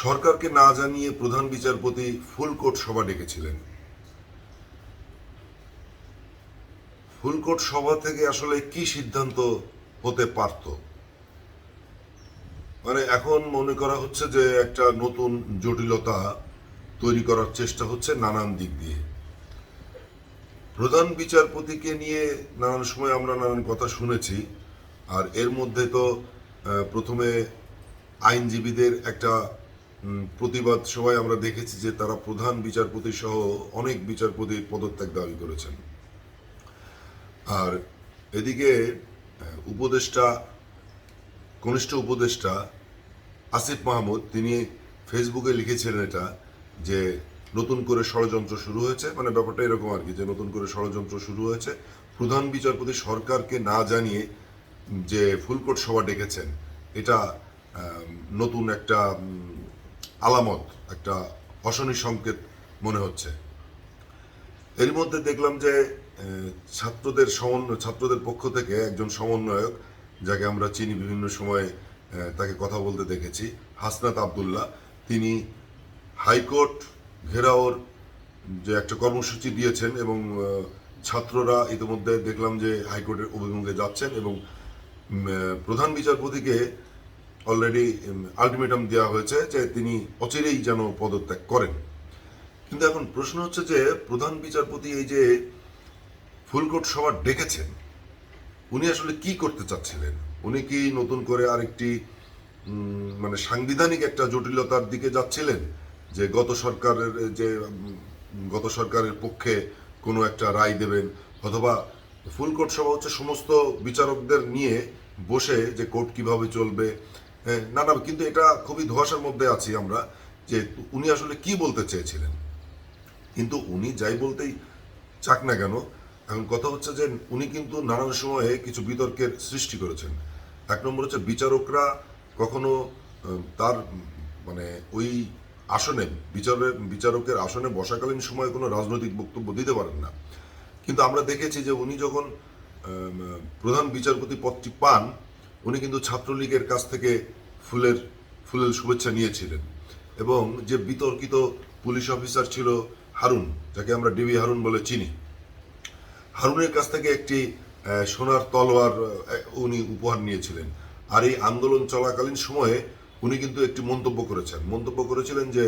সরকারকে না জানিয়ে প্রধান বিচারপতি ফুলকোট সভা ডেকেছিলেন। ফুলকোট সভা থেকে আসলে কি সিদ্ধান্ত হতে পারত? মানে এখন মনে করা হচ্ছে যে একটা নতুন জটিলতা তৈরি করার চেষ্টা হচ্ছে নানান দিক দিয়ে। প্রধান বিচারপতিকে নিয়ে নানান সময় আমরা নানান কথা শুনেছি, আর এর মধ্যে তো প্রথমে আইনজীবীদের একটা প্রতিবাদ সভায় আমরা দেখেছি যে তারা প্রধান বিচারপতি সহ অনেক বিচারপতি পদত্যাগ দাবি করেছেন। আর এদিকে উপদেষ্টা, কনিষ্ঠ উপদেষ্টা আসিফ মাহমুদ, তিনি ফেসবুকে লিখেছিলেন এটা যে নতুন করে ষড়যন্ত্র শুরু হয়েছে মানে ব্যাপারটা এরকম আর কি, যে নতুন করে ষড়যন্ত্র শুরু হয়েছে। প্রধান বিচারপতি সরকারকে না জানিয়ে যে ফুলকোট সভা ডেকেছেন, এটা নতুন একটা আলামত, একটা অশনি সংকেত মনে হচ্ছে। এর মধ্যে দেখলাম যে ছাত্রদের সমন্বয় ছাত্রদের পক্ষ থেকে একজন সমন্বয়ক, যাকে আমরা চিনি বিভিন্ন সময়ে তাকে কথা বলতে দেখেছি, হাসনাত আবদুল্লাহ। তিনি হাইকোর্ট ঘেরাওর যে একটা কর্মসূচি দিয়েছেন এবং ছাত্ররা ইতিমধ্যে দেখলাম যে হাইকোর্টের অভিমুখে যাচ্ছেন এবং প্রধান বিচারপতিকে অলরেডি আলটিমেটাম দেওয়া হয়েছে যে তিনি অচিরেই যেন পদত্যাগ করেন। কিন্তু এখন প্রশ্ন হচ্ছে যে, প্রধান বিচারপতি এই যে ফুলকোট সভা ডেকেছেন, উনি আসলে কি করতে চাচ্ছিলেন? উনি কি নতুন করে আরেকটি মানে সাংবিধানিক একটা জটিলতার দিকে যাচ্ছিলেন? যে গত সরকারের, যে গত সরকারের পক্ষে কোনো একটা রায় দেবেন, অথবা ফুলকোট সভা হচ্ছে সমস্ত বিচারকদের নিয়ে বসে যে কোর্ট কীভাবে চলবে না না, কিন্তু এটা খুবই ধোয়াশার মধ্যে আছি আমরা যে উনি আসলে কি বলতে চেয়েছিলেন। কিন্তু উনি যাই বলতেই চাক না কেন, এখন কথা হচ্ছে যে উনি কিন্তু নানান সময়ে কিছু বিতর্কের সৃষ্টি করেছেন। এক নম্বর হচ্ছে বিচারকরা কখনো তার মানে ওই আসনে বিচারের বিচারকের আসনে বসাকালীন সময়ে কোনো রাজনৈতিক বক্তব্য দিতে পারেন না। কিন্তু আমরা দেখেছি যে উনি যখন প্রধান বিচারপতি পদটি পান উনি কিন্তু ছাত্রলীগের কাছ থেকে ফুলের ফুলের শুভেচ্ছা নিয়েছিলেন। এবং যে বিতর্কিত পুলিশ অফিসার ছিল হারুন, যাকে আমরা ডিবি হারুন বলে চিনি, হারুনের কাছ থেকে একটি সোনার তলোয়ার উনি উপহার নিয়েছিলেন। আর এই আন্দোলন চলাকালীন সময়ে উনি কিন্তু একটি মন্তব্য করেছেন। মন্তব্য করেছিলেন যে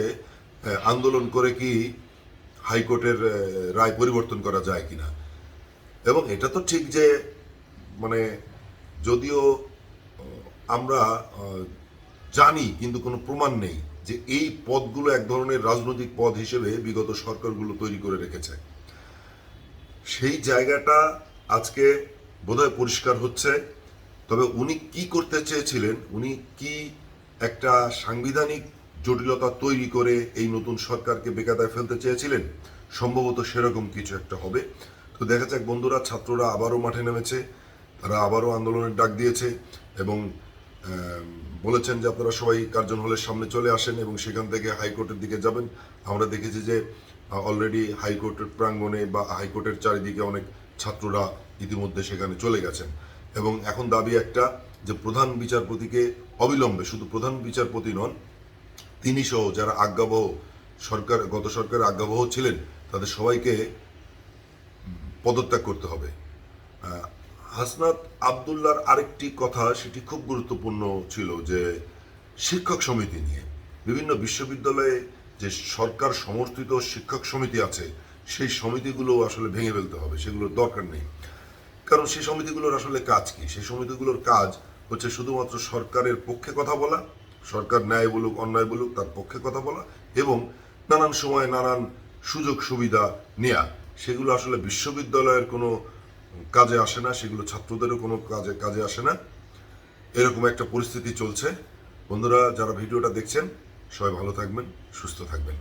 আন্দোলন করে কি হাইকোর্টের রায় পরিবর্তন করা যায় কিনা। এবং এটা তো ঠিক যে মানে যদিও আমরা জানি কিন্তু কোনো প্রমাণ নেই যে এই পদগুলো এক ধরনের রাজনৈতিক পদ হিসেবে বিগত সরকারগুলো তৈরি করে রেখেছে। সেই জায়গাটা আজকে বোধহয় পরিষ্কার হচ্ছে। তবে উনি কি করতে চেয়েছিলেন, উনি কি একটা সাংবিধানিক জটিলতা তৈরি করে এই নতুন সরকারকে বেকাদায় ফেলতে চেয়েছিলেন, সম্ভবত সেরকম কিছু একটা হবে। তো দেখা যাক বন্ধুরা, ছাত্ররা আবারও মাঠে নেমেছে, তারা আবারও আন্দোলনের ডাক দিয়েছে এবং বলেছেন যে আপনারা সবাই কার্জন হলের সামনে চলে আসেন এবং সেখান থেকে হাইকোর্টের দিকে যাবেন। আমরা দেখেছি যে অলরেডি হাইকোর্টের প্রাঙ্গণে বা হাইকোর্টের চারিদিকে অনেক ছাত্ররা ইতিমধ্যে সেখানে চলে গেছেন। এবং এখন দাবি একটা যে, প্রধান বিচারপতিকে অবিলম্বে, শুধু প্রধান বিচারপতি নন, তিনি সহ যারা আজ্ঞাবহ সরকার, গত সরকারের আজ্ঞাবহ ছিলেন, তাদের সবাইকে পদত্যাগ করতে হবে। হাসনাত আবদুল্লার আরেকটি কথা, সেটি খুব গুরুত্বপূর্ণ ছিল যে শিক্ষক সমিতি নিয়ে। বিভিন্ন বিশ্ববিদ্যালয়ে যে সরকার সমর্থিত শিক্ষক সমিতি আছে, সেই সমিতিগুলো আসলে ভেঙে ফেলতে হবে, সেগুলোর দরকার নেই। কারণ সেই সমিতিগুলোর আসলে কাজ কি? সেই সমিতিগুলোর কাজ হচ্ছে শুধুমাত্র সরকারের পক্ষে কথা বলা, সরকার ন্যায় বলুক, অন্যায় বলুক, তার পক্ষে কথা বলা এবং নানান সময় নানান সুযোগ সুবিধা নেয়া। সেগুলো আসলে বিশ্ববিদ্যালয়ের কোনো কাজে আসে না, সেগুলো ছাত্রদেরও কোনো কাজে কাজে আসে না। এরকম একটা পরিস্থিতি চলছে। বন্ধুরা, যারা ভিডিওটা দেখছেন, সবাই ভালো থাকবেন, সুস্থ থাকবেন।